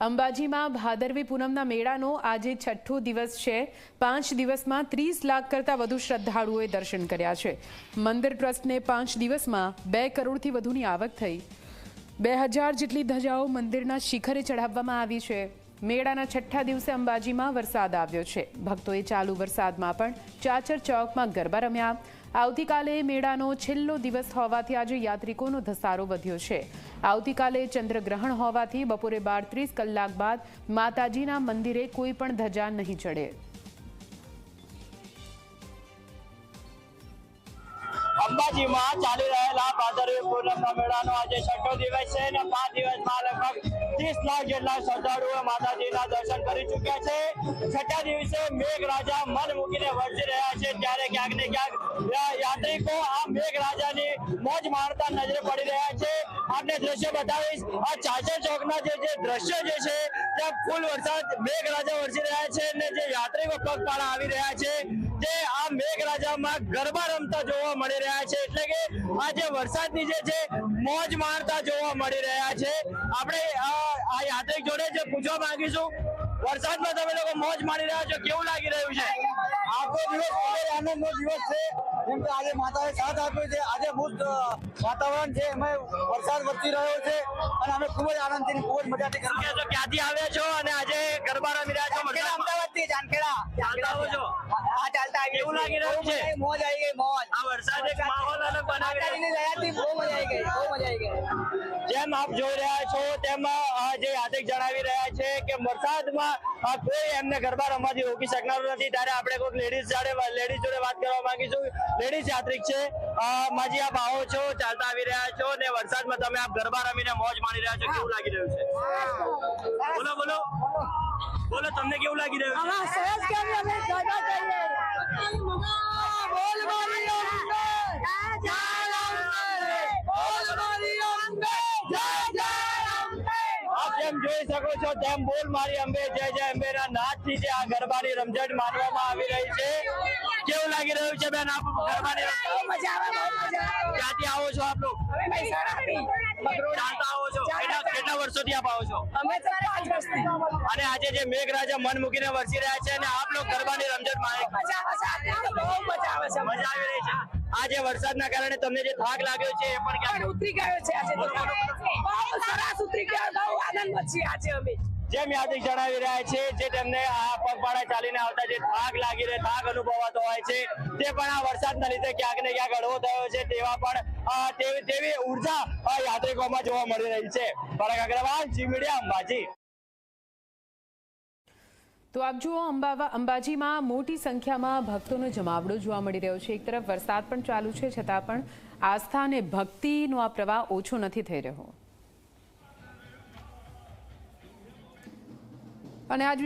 અંબાજીમાં ભાદરવી પૂનમના મેળાનો આજે છઠ્ઠો દિવસ છે. પાંચ દિવસમાં ત્રીસ લાખ કરતાં વધુ શ્રદ્ધાળુઓએ દર્શન કર્યા છે. મંદિર ટ્રસ્ટને પાંચ દિવસમાં બે કરોડથી વધુની આવક થઈ. બે હજાર જેટલી ધજાઓ મંદિરના શિખરે ચઢાવવામાં આવી છે. મેળાના છઠ્ઠા દિવસે અંબાજીમાં વરસાદ આવ્યો છે. ભક્તોએ ચાલુ વરસાદમાં પણ ચાચર ચોકમાં ગરબા રમ્યા. આવતીકાલે મેળાનો છેલ્લો દિવસ હોવાથી આજે યાત્રિકોનો ધસારો વધ્યો છે. આવતીકાલે ચંદ્રગ્રહણ હોવાથી બપોરે બાર કલાક બાદ માતાજીના મંદિરે કોઈ પણ ધજા નહીં ચડે. અંબાજીમાં ચાલી રહેલા ભાદરવી પૂર્ણિમા મેળાનો આજે છઠ્ઠો દિવસ છે અને પાંચ દિવસમાં લગભગ ત્રીસ લાખ જેટલા શ્રદ્ધાળુઓ માતાજીના દર્શન કરી ચૂક્યા છે. છઠ્ઠા દિવસે મેઘરાજા મન મૂકીને વરસી રહ્યા છે ત્યારે ક્યાંક ને ક્યાંક યાત્રિકો આ મેઘરાજાની મોજ માણતા નજરે પડી રહ્યા છે. આપને દ્રશ્ય બતાવીશ. આ ચાચર ચોકના જે જે દ્રશ્ય જે છે, ત્યાં ફૂલ વરસાદ મેઘરાજા વરસી રહ્યા છે અને જે યાત્રીઓ પગપાળા આવી રહ્યા છે. જે આ મેઘરાજામાં ગરબા રમતા જોવા મળી રહ્યા છે. એટલે કે આ જે વરસાદની જે છે, મોજ મારતા જોવા મળી રહ્યા છે. આપણે આ યાત્રિક જોડે જે પૂછવા માંગીશું, વરસાદમાં તમે લોકો મોજ માણી રહ્યા છો? કેવું લાગી રહ્યું છે? આખો દિવસ આનંદનો દિવસ છે. જેમ કે આજે માતાએ સાથ આપ્યો છે. આજે મુક્ત વાતાવરણ છે. એમાં વરસાદ વરસી રહ્યો છે અને અમે ખૂબ જ આનંદથી ખૂબ જ મજાથી કરી ક્યાંથી આવ્યા છો અને આજે ગરબા રમી રહ્યા છો અમદાવાદથી જાનખેડા ચાલતા આવો છો? હા ચાલતા આવી એવું લાગી રહ્યું છે? મોજ આવી ગઈ મોજ આ વરસાદ એક માહોલ અલગ બનાવી દયાથી બહુ મજા આવી ગઈ બહુ મજા આવી ગઈ. જેમ આપ જોઈ રહ્યા છો તેમ આજે જે યાત્રિક જણાવી કે વરસાદમાં કોઈ એમને ગરબા રમવાથી રોકી શકનારું નથી. ત્યારે આપણે કોઈક લેડીઝ જોડે લેડીઝ જોડે વાત કરવા માંગીશું. લેડીઝ યાત્રિક છે. માજી આપ આવો છો ચાલતા આવી રહ્યા છો ને વરસાદમાં તમે આપ ગરબા રમીને મોજ માણી રહ્યા છો. કેવું લાગી રહ્યું છે? બોલો બોલો. બોલો તમને કેવું લાગી રહ્યું છે? સરસ કેમ અમે ગરબા કરીએ બોલ મારી અંબે જય અંબે બોલ મારી અંબે જય જય અંબે આપ જેમ જોઈ શકો છો તેમ બોલ મારી અંબે જય જય અંબે ના નાદથી જે આ ગરબાની રમઝટ માનવામાં આવી રહી છે. કેવું લાગી રહ્યું છે બેન આપ ગરબાની ક્યાંથી આવો છો આપ લોકો? આવો છો? કેટલા કેટલા વર્ષોથી આપ આવો છો? અમે તો પાંચ વર્ષથી. અને આજે જે મેઘરાજા મન મૂકીને વરસી રહ્યા છે અને આપ લોકો ગરબાની રમઝટ માણે મજા આવે છે આજે તો બહુ મજા આવે છે મજા આવી આજે વરસાદના કારણે તમને જે થાક લાગ્યો છે એ પણ ક્યાં ઉતરી ગયો છે આજે બહુ સરસ ઉતરી ગયો બહુ આનંદ મચી આજે અમે. જેમ યાદિક જણાવી રહ્યા છે જે તેમને આ પગપાળા ચાલીને આવતા જે થાક લાગી રહે થાક અનુભવાતો હોય છે તે પણ આ વરસાદના લીધે ક્યાંક ને ક્યાંક હળવો થયો છે તેવા પણ તેવી તેવી ઊર્જા યાત્રિકોમાં જોવા મળી રહી છે. પરાગ અગ્રવાલ જી મીડિયા અંબાજી. તો આપ જુઓ, અંબાવા અંબાજીમાં મોટી સંખ્યામાં ભક્તોનો જમાવડો જોવા મળી રહ્યો છે. એક તરફ વરસાદ પણ ચાલુ છે, છતાં પણ આસ્થા અને ભક્તિનો આ પ્રવાહ ઓછો નથી થઈ રહ્યો. અને આજ